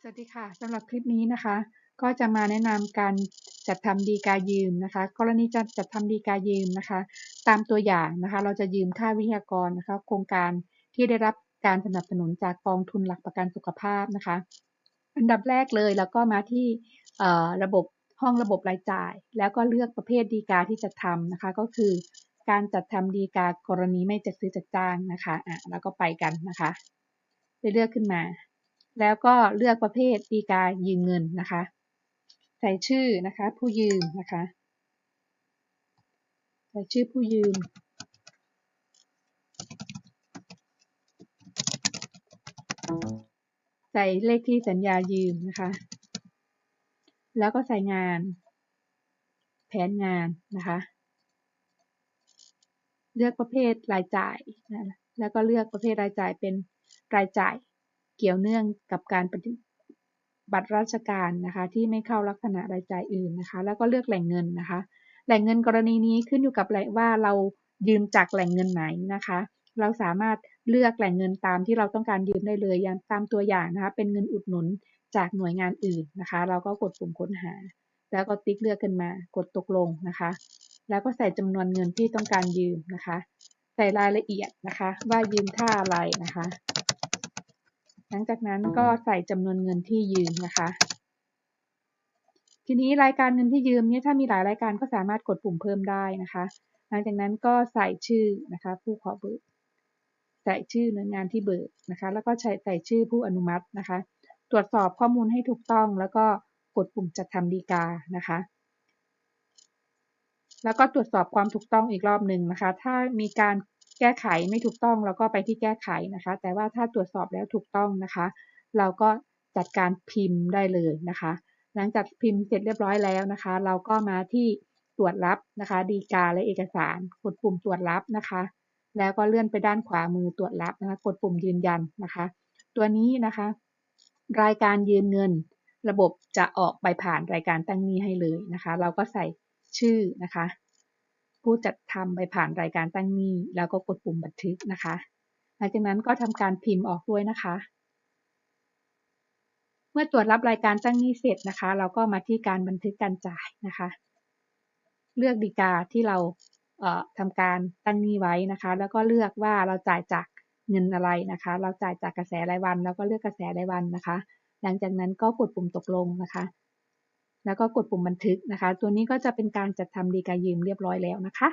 สวัสดีค่ะสำหรับคลิปนี้นะคะ ก็จะมาแนะนำการจัดทำดีกายืมนะคะ กรณีจะจัดทำดีกายืมนะคะ ตามตัวอย่างนะคะ เราจะยืมค่าวิทยากรนะคะ โครงการที่ได้รับการสนับสนุนจากกองทุนหลักประกันสุขภาพนะคะ อันดับแรกเลยแล้วก็มาที่ระบบห้องระบบรายจ่าย แล้วก็เลือกประเภทดีกาที่จะทำนะคะ ก็คือ การจัดทำดีกากรณีไม่จัดซื้อจัดจ้างนะคะอะแล้วก็ไปกันนะคะไปเลือกขึ้นมา แล้วก็เลือกประเภทดีกายืมเงินนะคะ ใส่ชื่อนะคะ ผู้ยืมนะคะ ใส่ชื่อผู้ยืม ใส่เลขที่สัญญายืมนะคะ แล้วก็ใส่งาน แผนงานนะคะ เลือกประเภทรายจ่ายนะแล้วก็เลือกประเภทรายจ่ายเป็นรายจ่าย เกี่ยวเนื่องกับการปฏิบัติราชการนะคะที่ไม่เข้าลักษณะรายจ่ายอื่นนะคะ แล้วก็เลือกแหล่งเงินนะคะ แหล่งเงินกรณีนี้ขึ้นอยู่กับว่าเรายืมจากแหล่งเงินไหนนะคะ เราสามารถเลือกแหล่งเงินตามที่เราต้องการยืมได้เลยอย่างตามตัวอย่างนะคะ เป็นเงินอุดหนุนจากหน่วยงานอื่นนะคะ เราก็กดปุ่มค้นหา แล้วก็ติ๊กเลือกขึ้นมากดตกลงนะคะ แล้วก็ใส่จำนวนเงินที่ต้องการยืมนะคะ ใส่รายละเอียดนะคะ ว่ายืมค่าอะไรนะคะ หลังจากนั้นก็ใส่จำนวนเงินที่ยืมนะคะ ทีนี้รายการเงินที่ยืมเนี่ยถ้ามีหลายรายการก็สามารถกดปุ่มเพิ่มได้นะคะ หลังจากนั้นก็ใส่ชื่อนะคะ ผู้ขอเบิกใส่ชื่อหน่วยงานที่เบิกนะคะ แล้วก็ใส่ใส่ชื่อผู้อนุมัตินะคะ ตรวจสอบข้อมูลให้ถูกต้อง แล้วก็กดปุ่มจัดทำดีกานะคะแล้วก็ตรวจสอบความถูกต้องอีกรอบหนึ่งนะคะ ถ้ามีการ แก้ไขไม่ถูกต้องเราก็ไปที่แก้ไขนะคะ แต่ว่าถ้าตรวจสอบแล้วถูกต้องนะคะ เราก็จัดการพิมพ์ได้เลยนะคะ หลังจากพิมพ์เสร็จเรียบร้อยแล้วนะคะ เราก็มาที่ตรวจรับนะคะ ดีกาและเอกสาร กดปุ่มตรวจรับนะคะ แล้วก็เลื่อนไปด้านขวามือตรวจรับนะคะ กดปุ่มยืนยันนะคะ ตัวนี้นะคะ รายการยืมเงิน ระบบจะออกใบผ่านรายการตั้งนี้ให้เลยนะคะ เราก็ใส่ชื่อนะคะ ผู้จัดทำไปผ่านรายการตั้งหนี้ แล้วก็กดปุ่มบันทึกนะคะ หลังจากนั้นก็ทำการพิมพ์ออกด้วยนะคะ เมื่อตรวจรับรายการตั้งหนี้เสร็จนะคะ เราก็มาที่การบันทึกการจ่ายนะคะ เลือกดีกาที่เราเทำการตั้งหนี้ไว้นะคะ แล้วก็เลือกว่าเราจ่ายจากเงินอะไรนะคะ เราจ่ายจากกระแสรายวัน แล้วก็เลือกกระแสรายวันนะคะ หลังจากนั้นก็กดปุ่มตกลงนะคะ แล้วก็กดปุ่มบันทึกนะคะ ตัวนี้ก็จะเป็นการจัดทำดีกายืมเรียบร้อยแล้วนะคะ